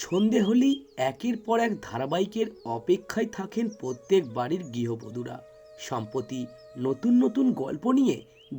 সন্ধে হলেই একের পর এক ধারাবাহিকের অপেক্ষায় থাকেন প্রত্যেক বাড়ির গৃহবধূরা। সম্প্রতি নতুন নতুন গল্প নিয়ে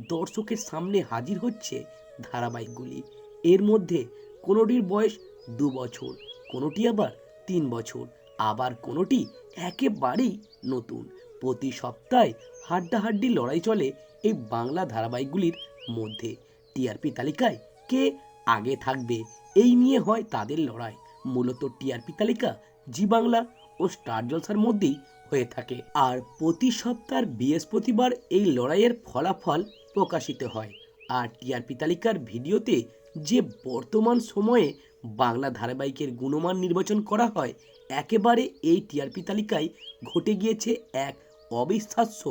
দর্শকের সামনে হাজির হচ্ছে ধারাবাহিকগুলি। এর মধ্যে কোনোটির বয়স দু বছর, কোনোটি আবার তিন বছর, আবার কোনোটি একেবারেই নতুন। প্রতি সপ্তাহে হাড্ডাহাড্ডি লড়াই চলে এই বাংলা ধারাবাহিকগুলির মধ্যে। টিআরপি তালিকায় কে আগে থাকবে, এই নিয়ে হয় তাদের লড়াই। মূলত টিআরপি তালিকা, জি বাংলা ও স্টার জলসার মধ্যেই হয়ে থাকে। আর প্রতি সপ্তাহ বৃহস্পতিবার এই লড়াইয়ের ফলাফল প্রকাশিত হয়। আর টিআরপি তালিকার ভিডিওতে যে বর্তমান সময়ে বাংলা ধারাবাহিকের গুণমান নির্বাচন করা হয়, একেবারে এই টিআরপি তালিকায় ঘটে গিয়েছে এক অবিশ্বাস্য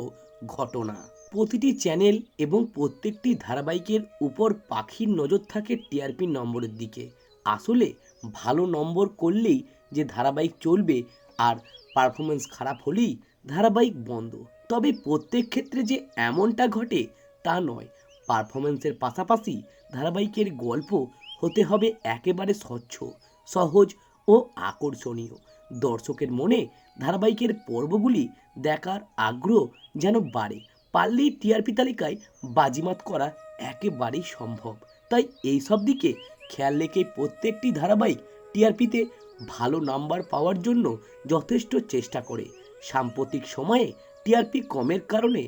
ঘটনা। প্রতিটি চ্যানেল এবং প্রত্যেকটি ধারাবাহিকের উপর পাখির নজর থাকে টিআরপি নম্বরের দিকে। আসলে ভালো নম্বর করলেই যে ধারাবাহিক চলবে আর পারফরমেন্স খারাপ হলেই ধারাবাহিক বন্ধ। তবে প্রত্যেক ক্ষেত্রে যে এমনটা ঘটে তা নয়। পারফরমেন্সের পাশাপাশি ধারাবাহিকের গল্প হতে হবে একেবারে স্বচ্ছ, সহজ ও আকর্ষণীয়। দর্শকের মনে ধারাবাহিকের পর্বগুলি দেখার আগ্রহ যেন বাড়ে। পারলেই টিআরপি তালিকায় বাজিমাত করা একেবারেই সম্ভব। তাই এই সব দিকে খেয়াল রেখে প্রত্যেকটি ধারাবাহিক টিআরপিতে ভালো নাম্বার পাওয়ার জন্য যথেষ্ট চেষ্টা করে। সাম্প্রতিক সময়ে টিআরপি কমের কারণে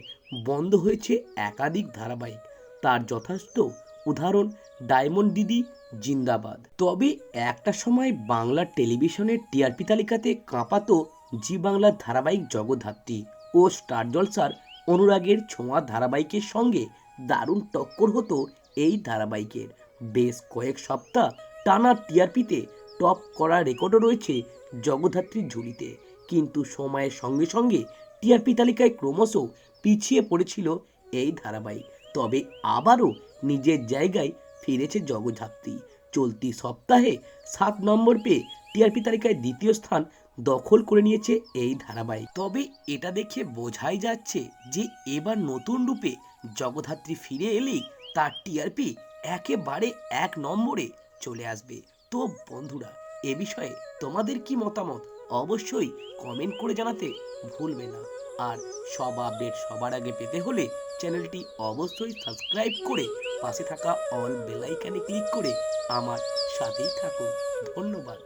বন্ধ হয়েছে একাধিক ধারাবাহিক। তার যথেষ্ট উদাহরণ ডায়মন্ড দিদি, জিন্দাবাদ। তবে একটা সময় বাংলা টেলিভিশনের টিআরপি তালিকাতে কাঁপাতো জি বাংলার ধারাবাহিক জগদ্ধাত্রী ও স্টার জলসার অনুরাগের ছোঁয়া ধারাবাহিকের সঙ্গে দারুণ টক্কর হতো এই ধারাবাহিকের। বেশ কয়েক সপ্তাহ টানা টিআরপিতে টপ করা রেকর্ডও রয়েছে জগদ্ধাত্রীর ঝুলিতে। কিন্তু সময়ের সঙ্গে সঙ্গে টিআরপি তালিকায় ক্রমশ পিছিয়ে পড়েছিল এই ধারাবাহিক। তবে আবারও নিজের জায়গায় ফিরেছে জগদ্ধাত্রী। চলতি সপ্তাহে সাত নম্বর পেয়ে টিআরপি তালিকায় দ্বিতীয় স্থান দখল করে নিয়েছে এই ধারাবাহিক। তবে এটা দেখে বোঝাই যাচ্ছে যে এবার নতুন রূপে জগদ্ধাত্রী ফিরে এলেই তার টিআরপি একেবারে এক নম্বরে চলে আসবে। তো বন্ধুরা, এ বিষয়ে তোমাদের কি মতামত? অবশ্যই কমেন্ট করে জানাতে ভুলবে না। আর সব আপডেট সবার আগে পেতে হলে চ্যানেলটি অবশ্যই সাবস্ক্রাইব করে পাশে থাকা অল বেলাইকানে ক্লিক করে আমার সাথেই থাকুন। ধন্যবাদ।